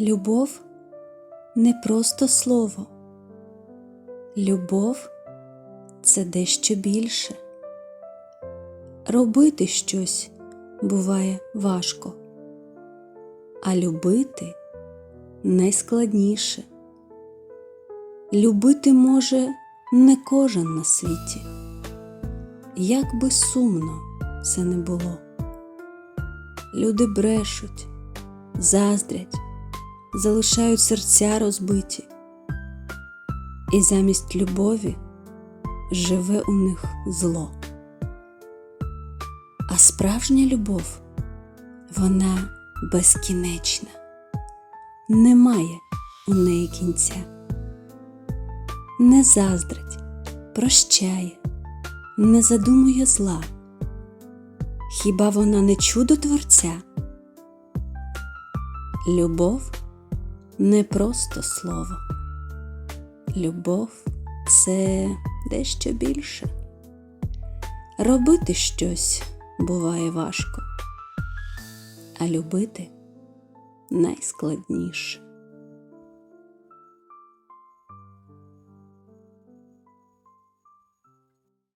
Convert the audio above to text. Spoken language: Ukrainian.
Любов не просто слово. Любов це дещо більше. Робити щось буває важко, а любити найскладніше. Любити може не кожен на світі, як би сумно це не було. Люди брешуть, заздрять, залишають серця розбиті, і замість любові живе у них зло. А справжня любов, вона безкінечна, немає у неї кінця, не заздрить, прощає, не задумує зла. Хіба вона не чудо творця? Любов не просто слово. Любов це дещо більше. Робити щось буває важко, а любити найскладніше.